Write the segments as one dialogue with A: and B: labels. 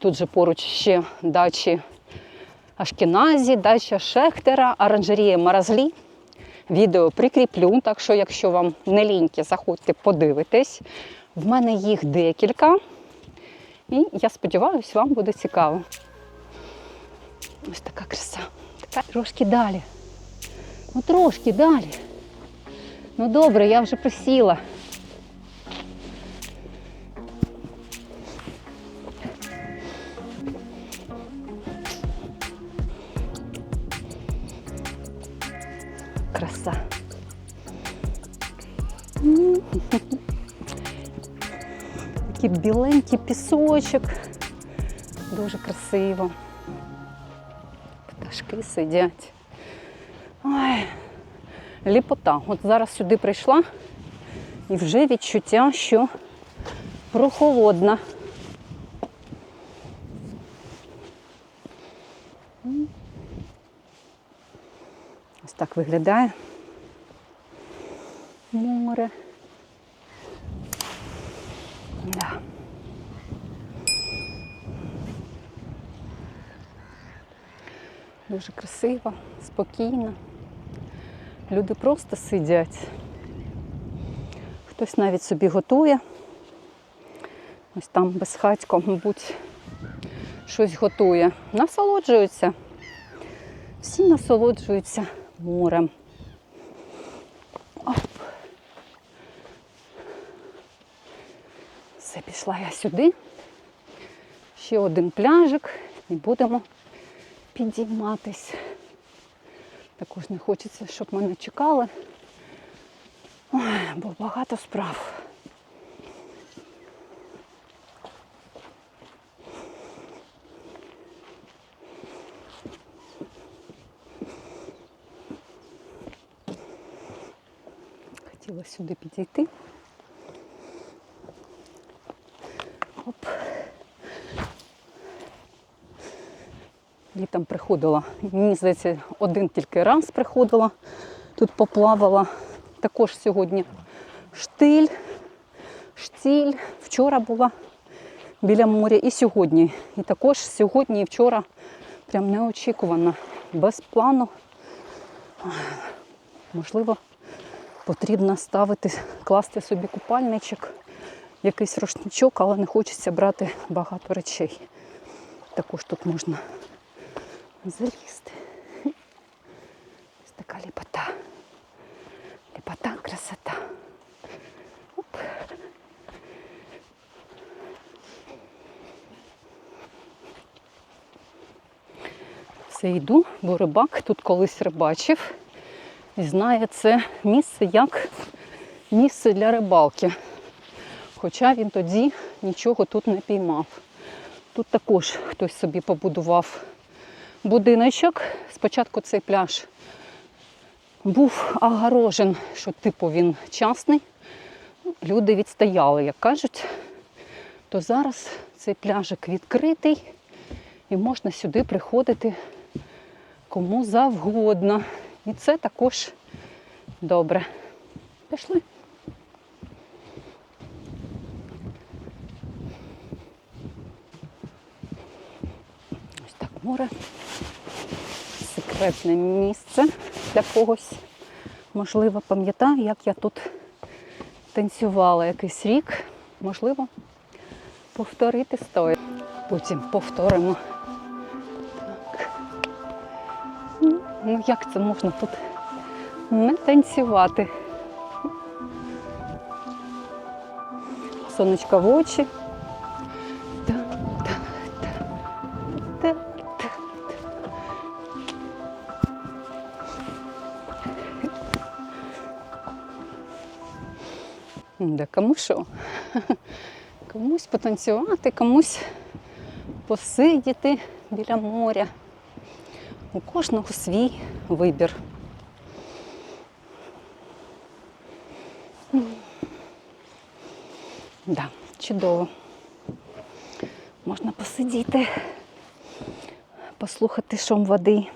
A: Тут же поруч ще дачі Ашкіназі, дача Шехтера, оранжерія Маразлі. Відео прикріплю, так що, якщо вам не ліньки, заходьте, подивитесь. В мене їх декілька. І я сподіваюся, вам буде цікаво. Ось така краса. Така трошки далі. Ну трошки далі. Ну добре, я вже присіла. Такий біленький пісочок. Дуже красиво. Пташки сидять. Ой, ліпота. От зараз сюди прийшла і вже відчуття, що прохолодна. Ось так виглядає море. Дуже красиво, спокійно. Люди просто сидять. Хтось навіть собі готує. Ось там безхатько, мабуть, щось готує. Насолоджуються. Всі насолоджуються морем. Оп. Все, пішла я сюди. Ще один пляжик і будемо підійматись. Також не хочеться, щоб мене чекали. Бо багато справ. Хотіла сюди підійти. Оп. Літом приходила, мені здається, один тільки раз приходила, тут поплавала. Також сьогодні штиль, штіль. Вчора була біля моря і сьогодні. І також сьогодні і вчора прям неочікувано, без плану. Можливо, потрібно ставити, класти собі купальничок, якийсь рушничок, але не хочеться брати багато речей. Також тут можна залізти. Ось така ліпота. Ліпота, красота. Оп. Все йду, бо рибак тут колись рибачив і знає це місце як місце для рибалки. Хоча він тоді нічого тут не піймав. Тут також хтось собі побудував будиночок. Спочатку цей пляж був огорожен, що типу він частний. Люди відстояли, як кажуть. То зараз цей пляжик відкритий і можна сюди приходити кому завгодно. І це також добре. Пішли. Ось так море. Секретне місце для когось. Можливо, пам'ятаю, як я тут танцювала якийсь рік. Можливо, повторити стоїть. Потім повторимо. Так. Ну, як це можна тут не танцювати? Сонечка в очі. Кому що? Комусь потанцювати, комусь посидіти біля моря. У кожного свій вибір. М. Да, чудово. Можна посидіти, послухати шум води.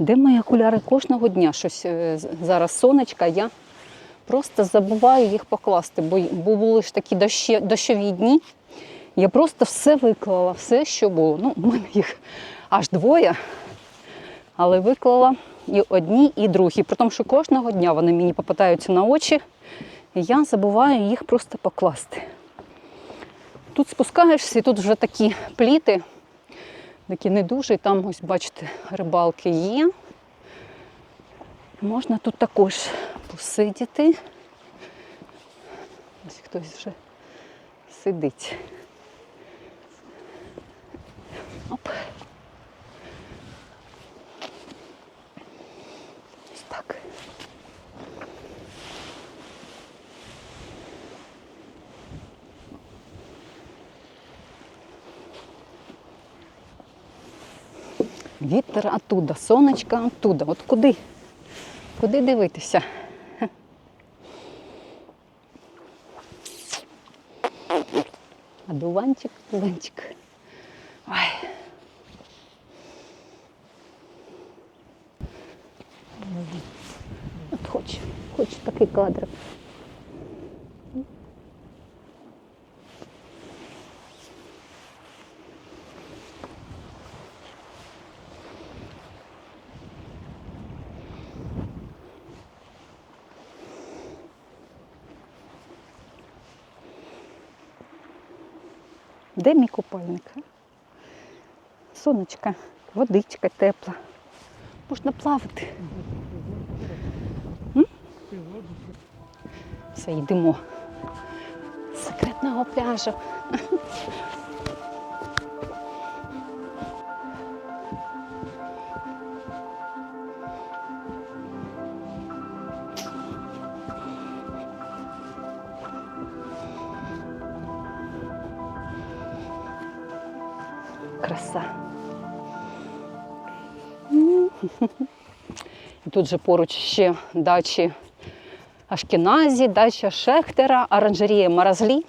A: Де мої окуляри кожного дня? Щось е, зараз сонечка, я просто забуваю їх покласти, бо, були ж такі дощі, дощові дні. Я просто все виклала, все, що було. Ну, у мене їх аж двоє, але виклала і одні, і другі. При тому, що кожного дня вони мені попадаються на очі, і я забуваю їх просто покласти. Тут спускаєшся, і тут вже такі пліти, такі не дуже, і там, ось бачите, рибалки є. Можна тут також посидіти. Ось хтось вже сидить. Оп. Вітер оттуда, сонечко оттуда. От куди? Куди дивитися? А дуванчик, дуванчик. Ой. От хочу, хочу такий кадр. Де мій купальник? Сонечка, водичка тепла. Можна плавати. М? Все, йдемо. Секретного пляжу. Тут же поруч ще дачі Ашкіназі, дача Шехтера, оранжерія Маразлі.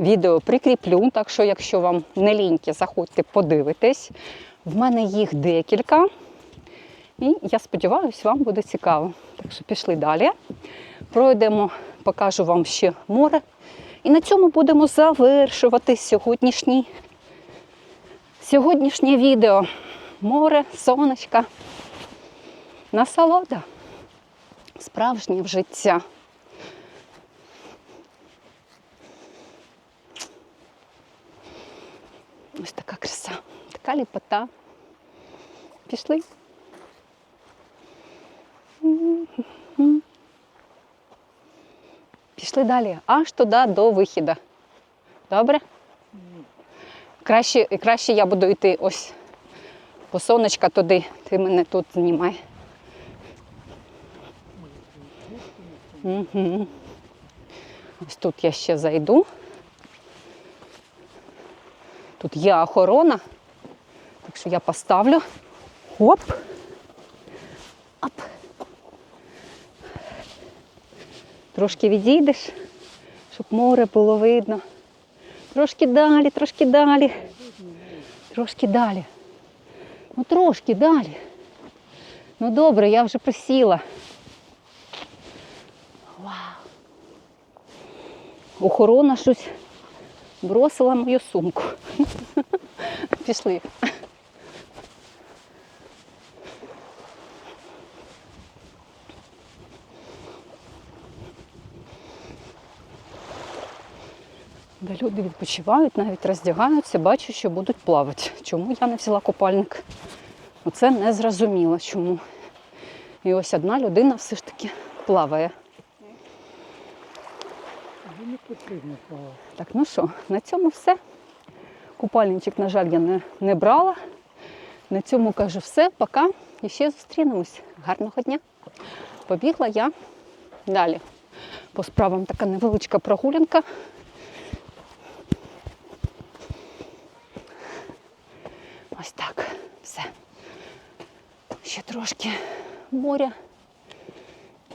A: Відео прикріплю, так що, якщо вам не ліньки, заходьте, подивитесь. В мене їх декілька. І я сподіваюся, вам буде цікаво. Так що пішли далі. Пройдемо, покажу вам ще море. І на цьому будемо завершувати сьогоднішній Сьогоднішнє відео море, сонечка, насолода, справжнє життя. Ось така краса, така ліпота. Пішли. Пішли далі, аж туди до вихіду. Добре? Краще, краще я буду йти ось по сонечка туди, ти мене тут знімай. Угу. Ось тут я ще зайду. Тут є охорона, так що я поставлю. Оп. Оп. Трошки відійдеш, щоб море було видно. Трошки далі, трошки далі. Трошки далі. Ну трошки далі. Ну добре, я вже присіла. Охорона щось бросила мою сумку. Пішли. Де люди відпочивають, навіть роздягаються, бачу, що будуть плавати. Чому я не взяла купальник? Оце не зрозуміло чому. І ось одна людина все ж таки плаває. Так, ну що, на цьому все. Купальничок, на жаль, я не, не брала. На цьому кажу все, пока. І ще зустрінемось. Гарного дня. Побігла я далі. По справам така невеличка прогулянка. Ось так. Все. Ще трошки моря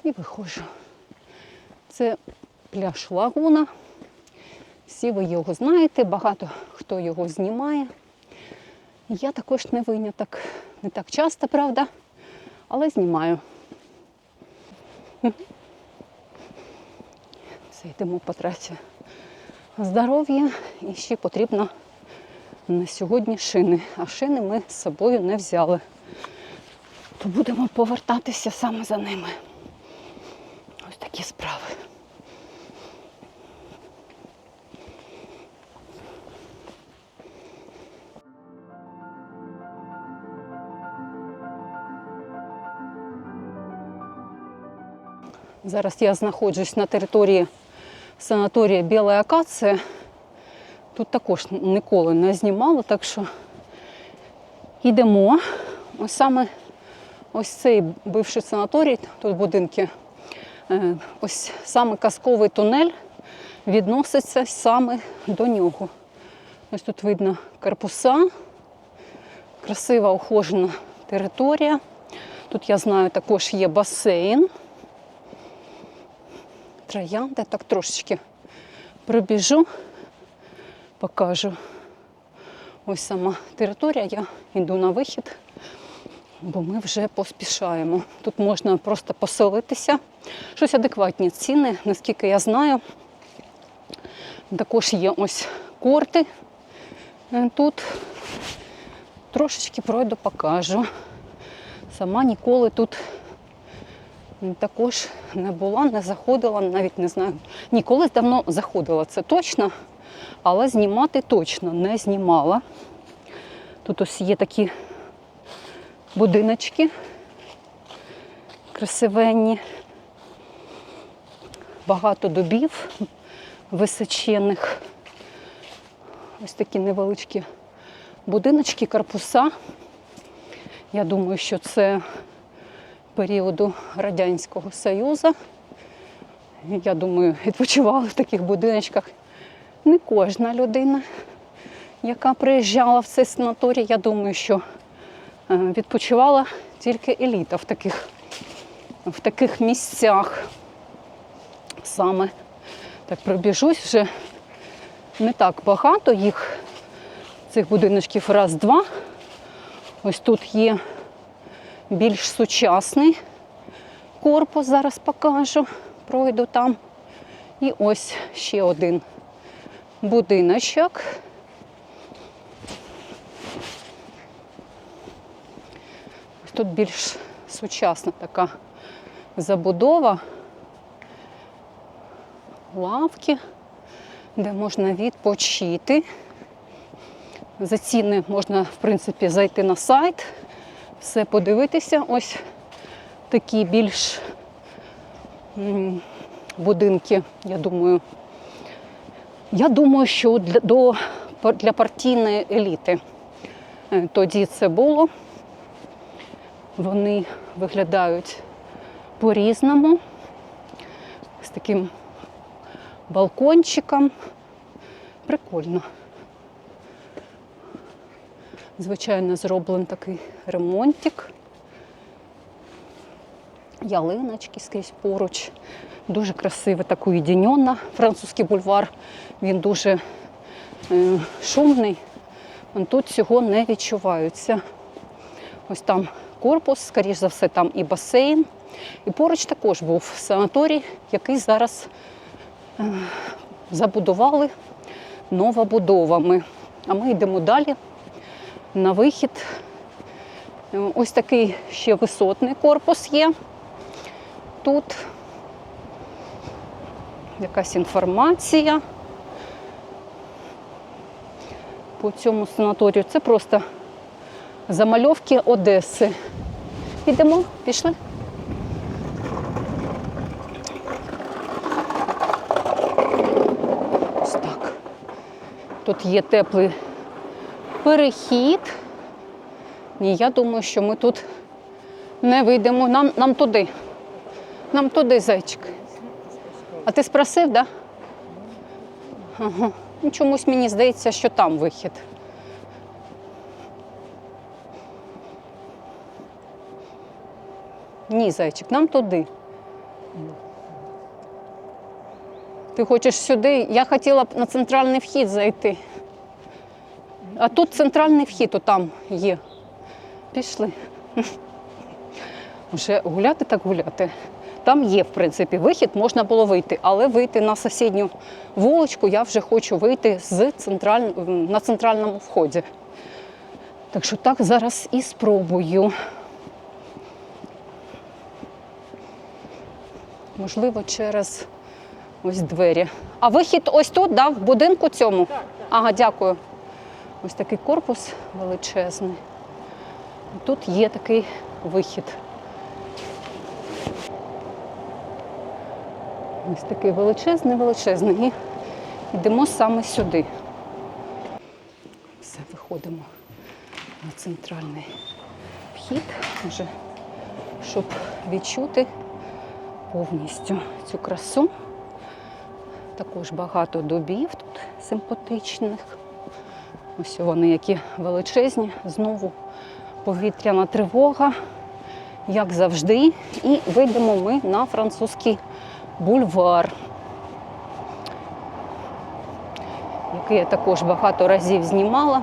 A: і виходжу. Це пляж Лагуна. Всі ви його знаєте, багато хто його знімає. Я також не виняток. Не так часто, правда, але знімаю. Все, йдемо по трасі. Здоров'я і ще потрібно на сьогодні шини. А шини ми з собою не взяли. То будемо повертатися саме за ними. Ось такі справи. Зараз я знаходжусь на території санаторія Біла Акація. Тут також ніколи не знімала, так що йдемо. Ось саме ось цей бивший санаторій, тут будинки, е, ось саме казковий тунель відноситься саме до нього. Ось тут видно корпуса, красива ухожена територія. Тут я знаю, також є басейн. Троянди, так трошечки пробіжу, покажу. Ось сама територія, я йду на вихід, бо ми вже поспішаємо. Тут можна просто поселитися. Щось адекватні ціни, наскільки я знаю. Також є ось корти. Е, Тут трошечки пройду, покажу. Сама ніколи тут також не була, не заходила, навіть не знаю. Ніколи давно заходила, це точно, але знімати точно не знімала. Тут ось є такі будиночки красивенні, багато дубів височених. Ось такі невеличкі будиночки, корпуса. Я думаю, що це періоду Радянського Союзу. Я думаю, відпочивала в таких будиночках не кожна людина, яка приїжджала в цей санаторій. Я думаю, що е, відпочивала тільки еліта в таких, в таких місцях. Саме так пробіжусь вже не так багато їх, цих будиночків раз-два. Ось тут є більш сучасний корпус, зараз покажу, пройду там. І ось ще один будиночок. Тут більш сучасна така забудова, лавки, де можна відпочити. За ціни можна, в принципі, зайти на сайт, все подивитися. Ось такі більш будинки, я думаю. Я думаю, що для, до, для партійної еліти е, тоді це було. Вони виглядають по-різному, з таким балкончиком. Прикольно. Звичайно, зроблений такий ремонтик. Ялиночки скрізь поруч. Дуже красивий, так уєдиненно. Французький бульвар. Він дуже е, шумний. Тут цього не відчувається. Ось там корпус, скоріш за все, там і басейн. І поруч також був санаторій, який зараз е, забудували новобудовами. А ми йдемо далі на вихід. Ось такий ще висотний корпус є. Тут якась інформація по цьому санаторію. Це просто замальовки Одеси. Підемо, пішли. Ось так. Тут є теплий перехід. Ні, я думаю, що ми тут не вийдемо. Нам, нам туди. Нам туди, зайчик. А ти спросив, так? Да? Ага. Ну, чомусь мені здається, що там вихід. Ні, зайчик, нам туди. Ти хочеш сюди? Я хотіла б на центральний вхід зайти. А тут центральний вхід отам є. Пішли. Вже гуляти так гуляти. Там є, в принципі, вихід, можна було вийти, але вийти на сусідню вуличку я вже хочу вийти з централь... на центральному вході. Так що так зараз і спробую. Можливо, через ось двері. А вихід ось тут, да, в будинку цьому? Ага, дякую. Ось такий корпус величезний. Тут є такий вихід. Ось такий величезний, величезний. І йдемо саме сюди. Все, виходимо на центральний вхід, вже, щоб відчути повністю цю красу. Також багато дубів тут симпатичних. Ось вони які величезні. Знову повітряна тривога, як завжди. І вийдемо ми на французький бульвар, який я також багато разів знімала.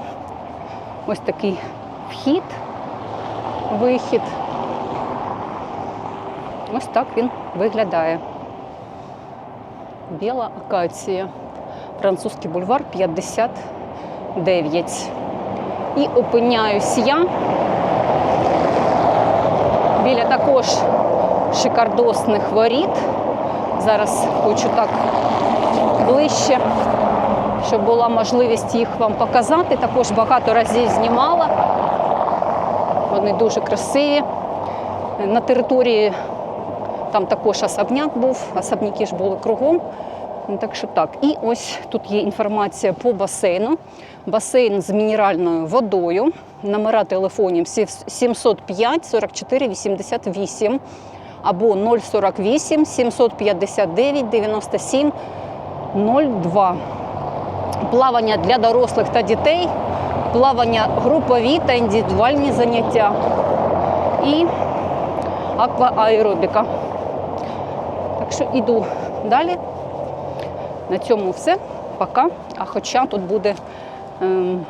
A: Ось такий вхід, вихід. Ось так він виглядає. Біла акація. Французький бульвар 59. І опиняюсь я біля також шикардосних воріт. Зараз хочу так ближче, щоб була можливість їх вам показати. Також багато разів знімала. Вони дуже красиві. На території там також особняк був, особняки ж були кругом. Ну, Так що так. І ось тут є інформація по басейну. Басейн з мінеральною водою. Номера телефонів 705 44 88 або 048 759 97 02. Плавання для дорослих та дітей, плавання групові та індивідуальні заняття. І аквааеробіка. Так що йду далі. На цьому все. Пока. А хоча тут буде ем,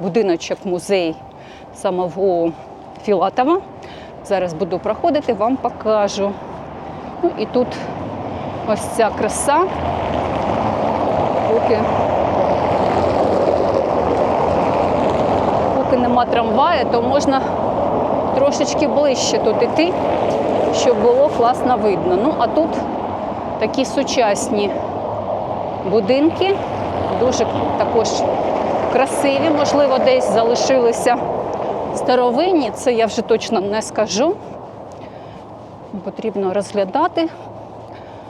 A: будиночок, музей самого Філатова. Зараз буду проходити, вам покажу. Ну і тут ось ця краса. Поки, поки нема трамвая, то можна трошечки ближче тут іти, щоб було класно видно. Ну, а тут такі сучасні будинки, дуже також красиві, можливо, десь залишилися старовинні, це я вже точно не скажу. Потрібно розглядати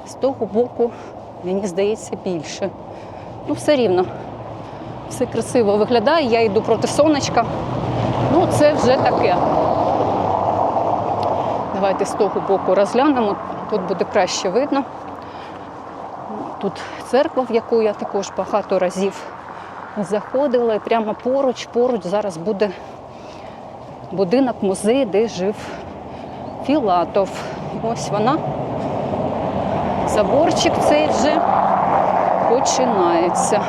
A: з того боку, мені здається, більше. Ну, все рівно, все красиво виглядає, я йду проти сонечка. Ну, це вже таке. Давайте з того боку розглянемо, тут буде краще видно. Тут церква, в яку я також багато разів заходила, і прямо поруч, поруч зараз буде будинок музей, де жив Філатов. Ось вона. Заборчик цей вже починається.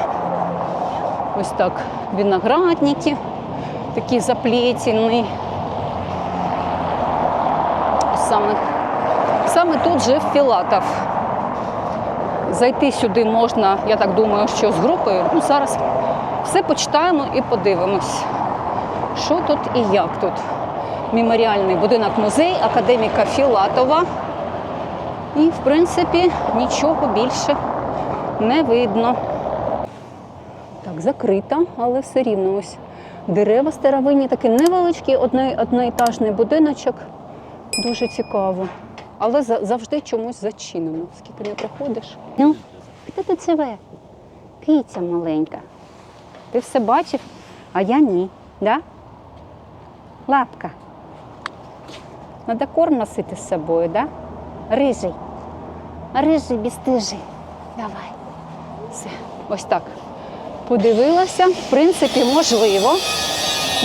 A: Ось так виноградники, такі заплетені. Саме, саме тут жив Філатов. Зайти сюди можна, я так думаю, що з групою. Ну, зараз все почитаємо і подивимось, що тут і як тут. Меморіальний будинок музей академіка Філатова. І, в принципі, нічого більше не видно. Так, закрита, але все рівно ось дерева старовинні, такий невеличкий одно, одноетажний будиночок. Дуже цікаво. Але завжди чомусь зачинено. Скільки не приходиш. Ну, хто тут живе? Киця маленька. Ти все бачив, а я ні. Да? Лапка. Надо корм носити з собою, да? Рижий. Рижий, бістижий. Давай. Все. Ось так. Подивилася. В принципі, можливо.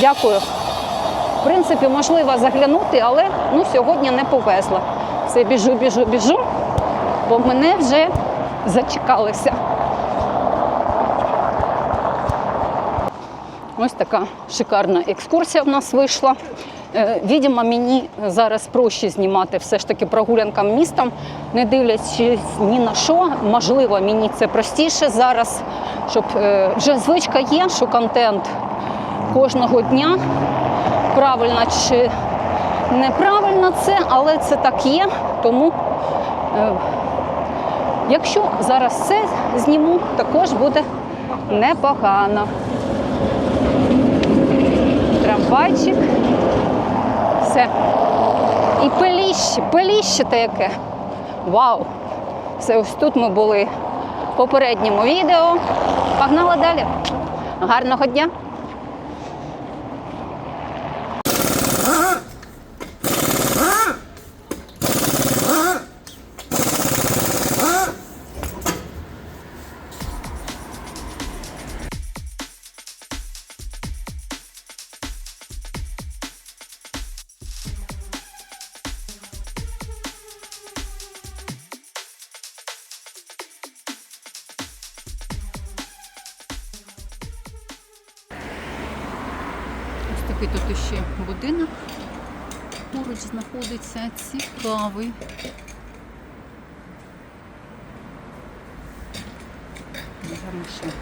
A: Дякую. В принципі, можливо заглянути, але ну, сьогодні не повезла. Все, біжу, біжу, біжу, бо мене вже зачекалися. Ось така шикарна екскурсія в нас вийшла. Е, Відомо, мені зараз проще знімати все ж таки прогулянкам містом, не дивлячись ні на що. Можливо, мені це простіше зараз, щоб е, вже звичка є, що контент кожного дня правильно чи неправильно це, але це так є. Тому, е, якщо зараз це зніму, також буде непогано. Трамвайчик. Все. І пеліще, пеліще те яке. Вау! Все, ось тут ми були в попередньому відео. Погнали далі. Гарного дня! Такий тут ще будинок поруч знаходиться цікавий. Гарніше.